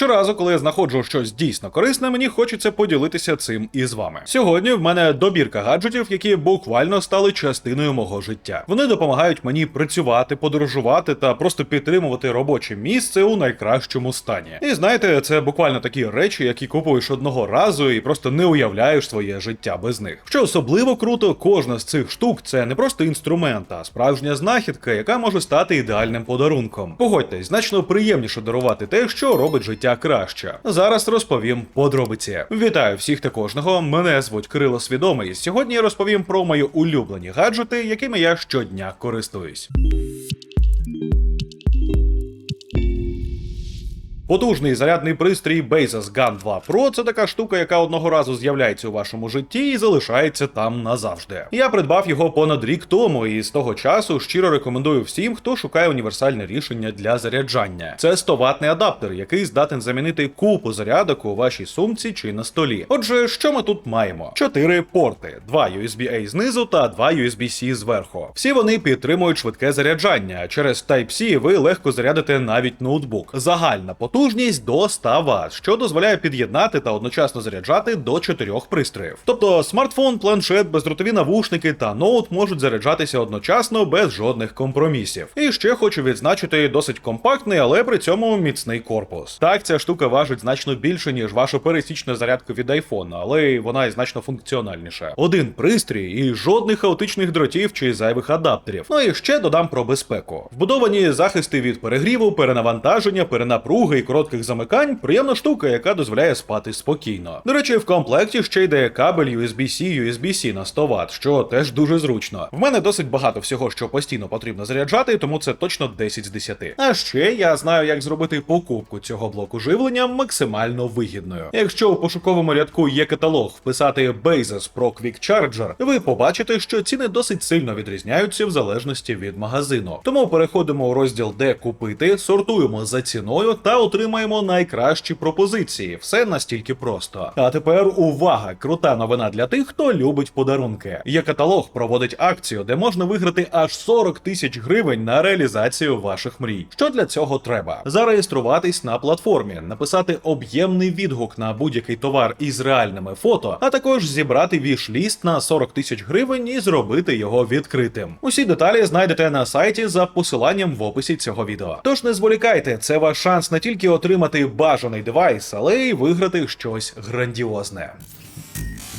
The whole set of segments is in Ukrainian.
Щоразу, коли я знаходжу щось дійсно корисне, мені хочеться поділитися цим із вами. Сьогодні в мене добірка гаджетів, які буквально стали частиною мого життя. Вони допомагають мені працювати, подорожувати та просто підтримувати робоче місце у найкращому стані. І знаєте, це буквально такі речі, які купуєш одного разу і просто не уявляєш своє життя без них. Що особливо круто, кожна з цих штук це не просто інструмент, а справжня знахідка, яка може стати ідеальним подарунком. Погодьтесь, значно приємніше дарувати те, що робить життя краще. Зараз розповім подробиці. Вітаю всіх та кожного. Мене звуть Кирило Свідомий. Сьогодні я розповім про мої улюблені гаджети, якими я щодня користуюсь. Потужний зарядний пристрій Bezos Gun 2 Pro – це така штука, яка одного разу з'являється у вашому житті і залишається там назавжди. Я придбав його понад рік тому, і з того часу щиро рекомендую всім, хто шукає універсальне рішення для заряджання. Це 100 ватний адаптер, який здатен замінити купу зарядок у вашій сумці чи на столі. Отже, що ми тут маємо? Чотири порти: два USB-A знизу та два USB-C зверху. Всі вони підтримують швидке заряджання. Через Type-C ви легко зарядите навіть ноутбук. Загальна потужність до 100 Вт, що дозволяє під'єднати та одночасно заряджати до чотирьох пристроїв. Тобто смартфон, планшет, бездротові навушники та ноут можуть заряджатися одночасно без жодних компромісів. І ще хочу відзначити досить компактний, але при цьому міцний корпус. Так, ця штука важить значно більше, ніж ваша пересічна зарядка від iPhone, але вона і значно функціональніша. Один пристрій і жодних хаотичних дротів чи зайвих адаптерів. Ну і ще додам про безпеку. Вбудовані захисти від перегріву, перенавантаження, перенапруги і коротких замикань приємна штука, яка дозволяє спати спокійно. До речі, в комплекті ще йде кабель USB-C, USB-C на 100 Вт, що теж дуже зручно. В мене досить багато всього, що постійно потрібно заряджати, тому це точно 10 з 10. А ще я знаю, як зробити покупку цього блоку живлення максимально вигідною. Якщо у пошуковому рядку є каталог вписати Bezos Pro Quick Charger, ви побачите, що ціни досить сильно відрізняються в залежності від магазину. Тому переходимо у розділ де купити, сортуємо за ціною та отримаємо найкращі пропозиції. Все настільки просто. А тепер увага! Крута новина для тих, хто любить подарунки. Є каталог проводить акцію, де можна виграти аж 40 тисяч гривень на реалізацію ваших мрій. Що для цього треба? Зареєструватись на платформі, написати об'ємний відгук на будь-який товар із реальними фото, а також зібрати віш-ліст на 40 тисяч гривень і зробити його відкритим. Усі деталі знайдете на сайті за посиланням в описі цього відео. Тож не зволікайте, це ваш шанс не тільки отримати бажаний девайс, але й виграти щось грандіозне.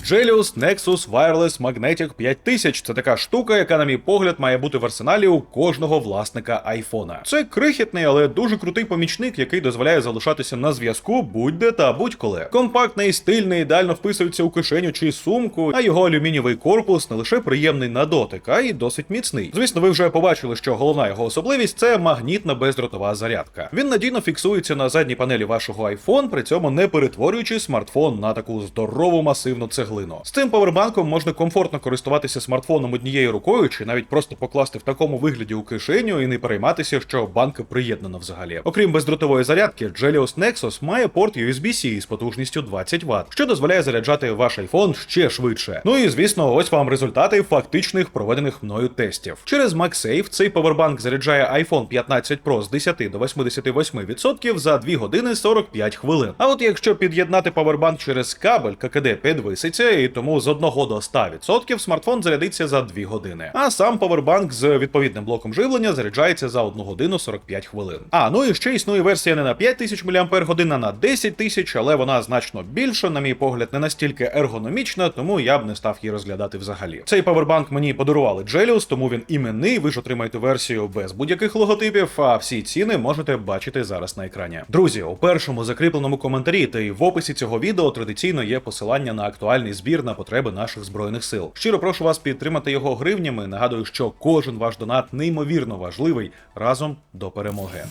Gelius Nexus Wireless Magnetic 5000 – це така штука, яка, на мій погляд, має бути в арсеналі у кожного власника айфона. Це крихітний, але дуже крутий помічник, який дозволяє залишатися на зв'язку будь-де та будь-коли. Компактний, стильний, ідеально вписується у кишеню чи сумку, а його алюмінієвий корпус не лише приємний на дотик, а й досить міцний. Звісно, ви вже побачили, що головна його особливість це магнітна бездротова зарядка. Він надійно фіксується на задній панелі вашого iPhone, при цьому не перетворюючи смартфон на таку здорову масивну цеглину. З цим павербанком можна комфортно користуватися смартфоном однією рукою, чи навіть просто покласти в такому вигляді у кишеню і не перейматися, що банка приєднана взагалі. Окрім бездротової зарядки, Gelios Nexus має порт USB-C з потужністю 20 Вт, що дозволяє заряджати ваш iPhone ще швидше. Ну і звісно, ось вам результати фактичних проведених мною тестів. Через MagSafe цей павербанк заряджає iPhone 15 Pro з 10 до 88% за 2 години 45 хвилин. А от якщо під'єднати павербанк через кабель, ККД підвиситься, і тому з 1 до 100% смартфон зарядиться за 2 години. А сам павербанк з відповідним блоком живлення заряджається за 1 годину 45 хвилин. А ну і ще існує версія не на 5000 мАч, а на 10 тисяч, але вона значно більша, на мій погляд, не настільки ергономічна, тому я б не став її розглядати взагалі. Цей павербанк мені подарували Gelius, тому він іменний. Ви ж отримаєте версію без будь-яких логотипів, а всі ціни можете бачити зараз на екрані. Друзі, у першому закріпленому коментарі та й в описі цього відео традиційно є посилання на актуальний збір на потреби наших збройних сил. Щиро прошу вас підтримати його гривнями. Нагадую, що кожен ваш донат неймовірно важливий разом до перемоги.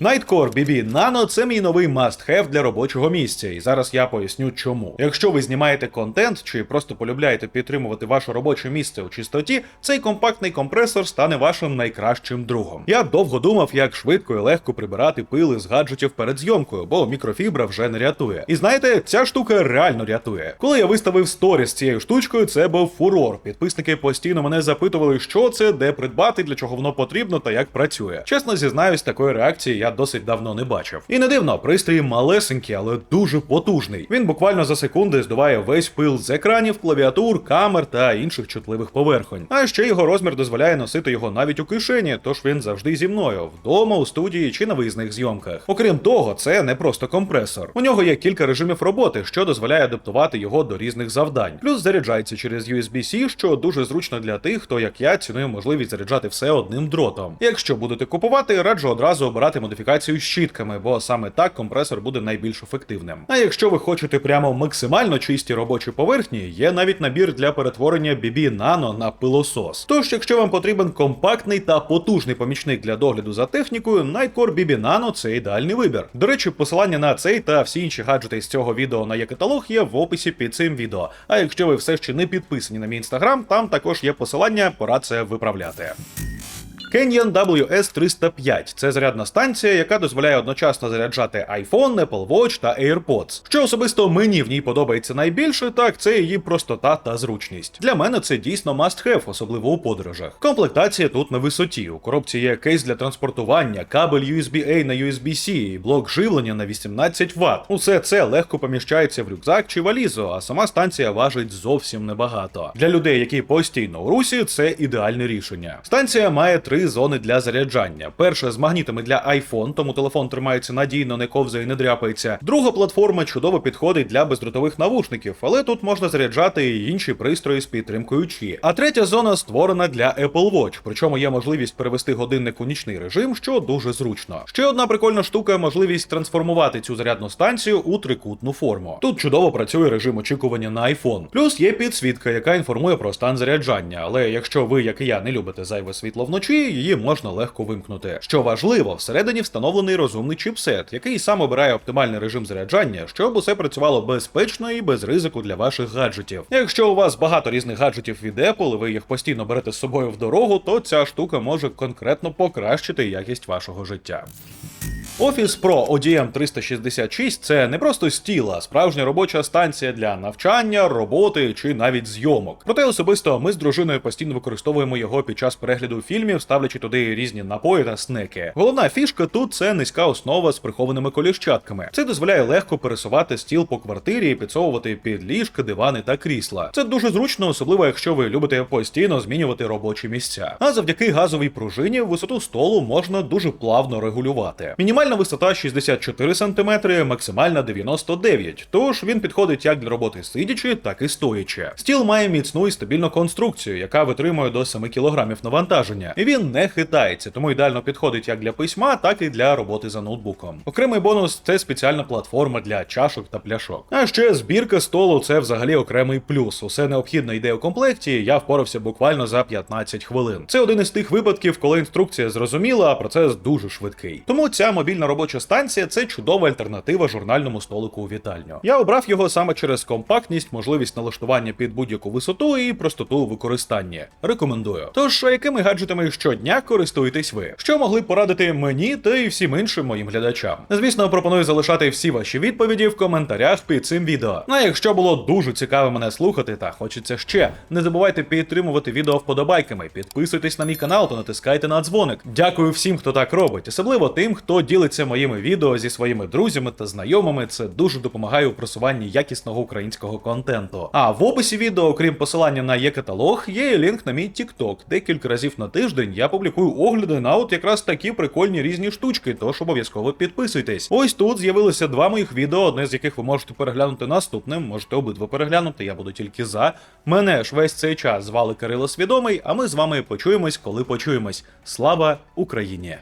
Nightcore BB Nano – це мій новий must-have для робочого місця, і зараз я поясню чому. Якщо ви знімаєте контент чи просто полюбляєте підтримувати ваше робоче місце у чистоті, цей компактний компресор стане вашим найкращим другом. Я довго думав, як швидко і легко прибирати пили з гаджетів перед зйомкою, бо мікрофібра вже не рятує. І знаєте, ця штука реально рятує. Коли я виставив сторіс цією штучкою, це був фурор. Підписники постійно мене запитували, що це, де придбати, для чого воно потрібно та як працює. Чесно зізнаюсь, такої реакції я досить давно не бачив. І не дивно, пристрій малесенький, але дуже потужний. Він буквально за секунди здуває весь пил з екранів, клавіатур, камер та інших чутливих поверхонь. А ще його розмір дозволяє носити його навіть у кишені, тож він завжди зі мною, вдома, у студії чи на виїзних зйомках. Окрім того, це не просто компресор. У нього є кілька режимів роботи, що дозволяє адаптувати його до різних завдань. Плюс заряджається через USB-C, що дуже зручно для тих, хто як я цінує можливість заряджати все одним дротом. Якщо будете купувати, раджу одразу обирати модифікацію з щітками, бо саме так компресор буде найбільш ефективним. А якщо ви хочете прямо максимально чисті робочі поверхні, є навіть набір для перетворення BB Nano на пилосос. Тож, якщо вам потрібен компактний та потужний помічник для догляду за технікою, Nightcore BB Nano – це ідеальний вибір. До речі, посилання на цей та всі інші гаджети з цього відео на є-каталог є в описі під цим відео. А якщо ви все ще не підписані на мій інстаграм, там також є посилання, пора це виправляти. Canyon WS305 – це зарядна станція, яка дозволяє одночасно заряджати iPhone, Apple Watch та AirPods. Що особисто мені в ній подобається найбільше, так це її простота та зручність. Для мене це дійсно must-have, особливо у подорожах. Комплектація тут на висоті. У коробці є кейс для транспортування, кабель USB-A на USB-C і блок живлення на 18 Вт. Усе це легко поміщається в рюкзак чи валізу, а сама станція важить зовсім небагато. Для людей, які постійно у русі, це ідеальне рішення. Станція має три зони для заряджання. Перша з магнітами для iPhone, тому телефон тримається надійно, не ковзає, не дряпається. Друга платформа чудово підходить для бездротових навушників, але тут можна заряджати і інші пристрої з підтримкою Qi. А третя зона створена для Apple Watch, причому є можливість перевести годинник у нічний режим, що дуже зручно. Ще одна прикольна штука можливість трансформувати цю зарядну станцію у трикутну форму. Тут чудово працює режим очікування на iPhone. Плюс є підсвітка, яка інформує про стан заряджання. Але якщо ви, як і я, не любите зайве світло вночі, її можна легко вимкнути. Що важливо, всередині встановлений розумний чіпсет, який сам обирає оптимальний режим заряджання, щоб усе працювало безпечно і без ризику для ваших гаджетів. Якщо у вас багато різних гаджетів від Apple, і ви їх постійно берете з собою в дорогу, то ця штука може конкретно покращити якість вашого життя. Office Pro ODM 366 це не просто стіл, а справжня робоча станція для навчання, роботи чи навіть зйомок. Проте особисто ми з дружиною постійно використовуємо його під час перегляду фільмів, ставлячи туди різні напої та снеки. Головна фішка тут це низька основа з прихованими коліщатками. Це дозволяє легко пересувати стіл по квартирі і підсовувати під ліжка, дивани та крісла. Це дуже зручно, особливо якщо ви любите постійно змінювати робочі місця. А завдяки газовій пружині висоту столу можна дуже плавно регулювати. Мінімальна висота 64 см, максимальна 99, тож він підходить як для роботи сидячи, так і стоячи. Стіл має міцну і стабільну конструкцію, яка витримує до 7 кг навантаження. І він не хитається, тому ідеально підходить як для письма, так і для роботи за ноутбуком. Окремий бонус це спеціальна платформа для чашок та пляшок. А ще збірка столу це взагалі окремий плюс. Усе необхідне йде у комплекті. Я впорався буквально за 15 хвилин. Це один із тих випадків, коли інструкція зрозуміла, а процес дуже швидкий. Тому ця мобільна робоча станція це чудова альтернатива журнальному столику у вітальню. Я обрав його саме через компактність, можливість налаштування під будь-яку висоту і простоту використання. Рекомендую. Тож, якими гаджетами щодня користуєтесь ви? Що могли б порадити мені та й всім іншим моїм глядачам? Звісно, пропоную залишати всі ваші відповіді в коментарях під цим відео. Ну а якщо було дуже цікаво мене слухати та хочеться ще, не забувайте підтримувати відео вподобайками, підписуйтесь на мій канал та натискайте на дзвоник. Дякую всім, хто так робить, особливо тим, хто ділиться моїми відео зі своїми друзями та знайомими. Це дуже допомагає у просуванні якісного українського контенту. А в описі відео, окрім посилання на є-каталог, є і лінк на мій TikTok, де кілька разів на тиждень я публікую огляди на от якраз такі прикольні різні штучки, тож обов'язково підписуйтесь. Ось тут з'явилося два моїх відео, одне з яких ви можете переглянути наступним, можете обидва переглянути, я буду тільки за. Мене ж весь цей час звали Кирило Свідомий, а ми з вами почуємось, коли почуємось. Слава Україні!